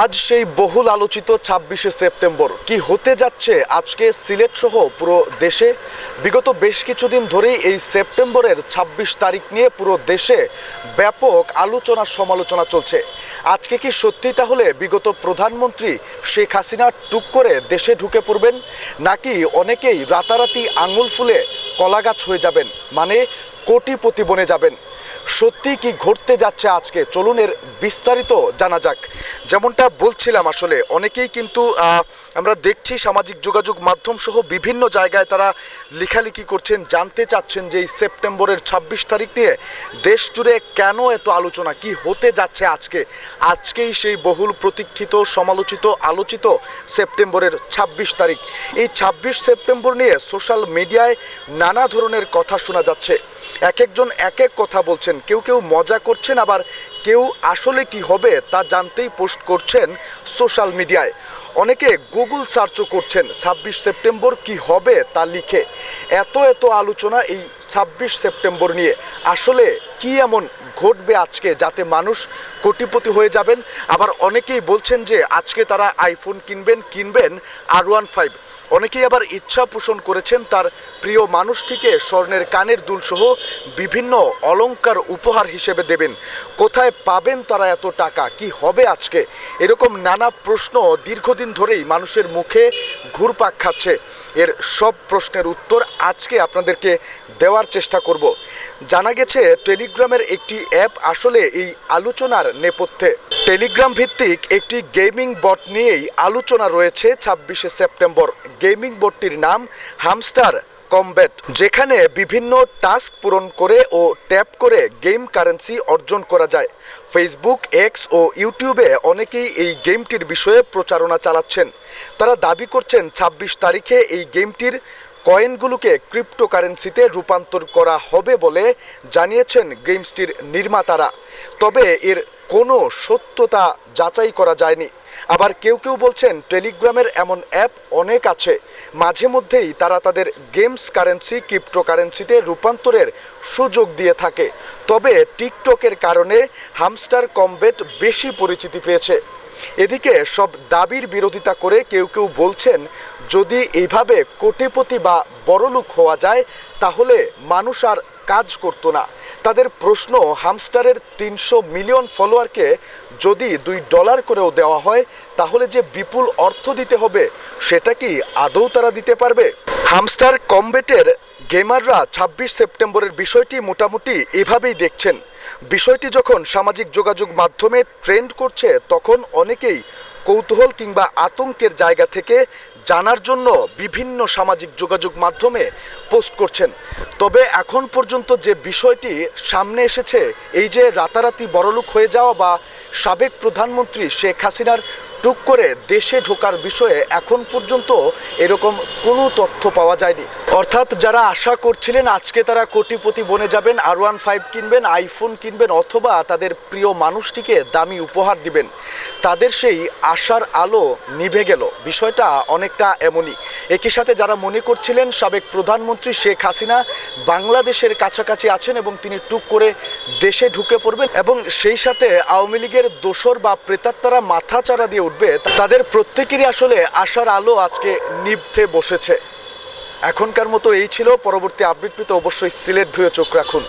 আজ সেই বহুল আলোচিত ছাব্বিশে সেপ্টেম্বর। কি হতে যাচ্ছে আজকে সিলেট সহ পুরো দেশে? বিগত বেশ কিছুদিন ধরেই এই সেপ্টেম্বরের ২৬ তারিখ নিয়ে পুরো দেশে ব্যাপক আলোচনা সমালোচনা চলছে। আজকে কি সত্যি তাহলে বিগত প্রধানমন্ত্রী শেখ হাসিনা টুক করে দেশে ঢুকে পড়বেন, নাকি অনেকেই রাতারাতি আঙুল ফুলে কলাগাছ হয়ে যাবেন মানে কোটিপতি বনে যাবেন? সত্যি কি ঘটতে যাচ্ছে আজকে? চলুন এর বিস্তারিত জানা যাক। যেমনটা বলছিলাম আসলে, অনেকেই কিন্তু আমরা দেখছি সামাজিক যোগাযোগ মাধ্যম সহ বিভিন্ন জায়গায় তারা লেখালেখি করছেন, জানতে চাচ্ছেন যে এই সেপ্টেম্বরের ২৬ তারিখ নিয়ে দেশ জুড়ে কেন এত আলোচনা, কি হতে যাচ্ছে আজকে? আজকেই সেই বহুল প্রতীক্ষিত, সমালোচিত, আলোচিত সেপ্টেম্বরের ২৬ তারিখ। এই ২৬ সেপ্টেম্বর নিয়ে সোশ্যাল মিডিয়ায় নানা ধরনের কথা শোনা যাচ্ছে। এক একজন এক এক কথা বলছেন, কেউ কেউ মজা করছেন, আবার কেউ আসলে কি হবে তা জানতেই পোস্ট করছেন সোশ্যাল মিডিয়ায়। অনেকে গুগল সার্চও করছেন ২৬ সেপ্টেম্বর কি হবে তা লিখে। এত এত আলোচনা এই ২৬ সেপ্টেম্বর নিয়ে। আসলে কি এমন ঘটবে আজকে যাতে মানুষ কোটিপতি হয়ে যাবেন? আবার অনেকেই বলছেন যে আজকে তারা আইফোন কিনবেন কিনবেন আর ওয়ান ফাইভ অনেকেই আবার ইচ্ছা পোষণ করেছেন তার প্রিয় মানুষটিকে স্বর্ণের কানের দুলসহ বিভিন্ন অলঙ্কার উপহার হিসেবে দেবেন। কোথায় পাবেন তারা এত টাকা? কি হবে আজকে? এরকম নানা প্রশ্ন দীর্ঘদিন ধরেই মানুষের মুখে ঘুরপাক খাচ্ছে। এর সব প্রশ্নের উত্তর আজকে আপনাদেরকে দেওয়ার চেষ্টা করব। জানা গেছে টেলিগ্রামের একটি অ্যাপ আসলে এই আলোচনার নেপথ্যে। টেলিগ্রাম ভিত্তিক একটি গেমিং বট নিয়েই আলোচনা রয়েছে ছাব্বিশে সেপ্টেম্বর। গেমিং বটটির নাম হামস্টার কমব্যাট, যেখানে বিভিন্ন টাস্ক পূরণ করে ও ট্যাপ করে গেম কারেন্সি অর্জন করা যায়। ফেসবুক, এক্স ও ইউটিউবে অনেকেই এই গেমটির বিষয়ে প্রচারণা চালাচ্ছেন। তারা দাবি করছেন ২৬ তারিখে এই গেমটির কয়েনগুলোকে ক্রিপ্টোকারেন্সিতে রূপান্তর করা হবে বলে জানিয়েছেন গেমসটির নির্মাতারা। তবে এর কোনো সত্যতা যাচাই করা যায়নি। আবার কেউ কেউ বলছেন, টেলিগ্রামের এমন অ্যাপ অনেক আছে। মাঝে মধ্যেই তারা তাদের গেমস কারেন্সি ক্রিপ্টোকারেন্সিতে রূপান্তরের সুযোগ দিয়ে থাকে। তবে টিকটকের কারণে হামস্টার কমবেট বেশি পরিচিতি পেয়েছে। এদিকে সব দাবির বিরোধিতা করে কেউ কেউ বলছেন, যদি এইভাবে কোটিপতি বা বড়লোক হওয়া যায়, তাহলে মানুষ আর কাজ করতো না। তাদের প্রশ্ন, হামস্টারের তিনশো মিলিয়ন ফলোয়ারকে যদি দুই ডলার করেও দেওয়া হয়, তাহলে যে বিপুল অর্থ দিতে হবে, সেটা কি আদৌ তারা দিতে পারবে? হামস্টার কমবেটের গেমাররা ২৬ সেপ্টেম্বরের বিষয়টি মোটামুটি এভাবেই দেখছেন। বিষয়টি যখন সামাজিক যোগাযোগ মাধ্যমে ট্রেন্ড করছে, তখন অনেকেই কৌতূহল কিংবা আতঙ্কের জায়গা থেকে জানার জন্য বিভিন্ন সামাজিক যোগাযোগ মাধ্যমে পোস্ট করছেন। তবে এখন পর্যন্ত যে বিষয়টি সামনে এসেছে, এই যে রাতারাতি বড়লোক হয়ে যাওয়া বা সাবেক প্রধানমন্ত্রী শেখ হাসিনার টুক করে দেশে ঢোকার বিষয়ে এখন পর্যন্ত এরকম কোনো তথ্য পাওয়া যায়নি। অর্থাৎ যারা আশা করছিলেন আজকে তারা কোটিপতি বনে যাবেন আর ওয়ান ফাইভ কিনবেন, আইফোন কিনবেন, অথবা তাদের প্রিয় মানুষটিকে দামি উপহার দিবেন, তাদের সেই আশার আলো নিভে গেল। বিষয়টা অনেকটা এমনই। একই সাথে যারা মনে করছিলেন সাবেক প্রধানমন্ত্রী শেখ হাসিনা বাংলাদেশের কাছাকাছি আছেন এবং তিনি টুক করে দেশে ঢুকে পড়বেন, এবং সেই সাথে আওয়ামী লীগের দোসর বা প্রেতাত্মারা মাথা চারা দিয়ে উঠবে তাদের প্রত্যেকেরই আসলে আশার আলো আজকে নিভতে বসেছে। এখনকার মতো এই ছিল, পরবর্তী আপডেট পেতে অবশ্যই সিলেট ভিউ চোখ রাখুন।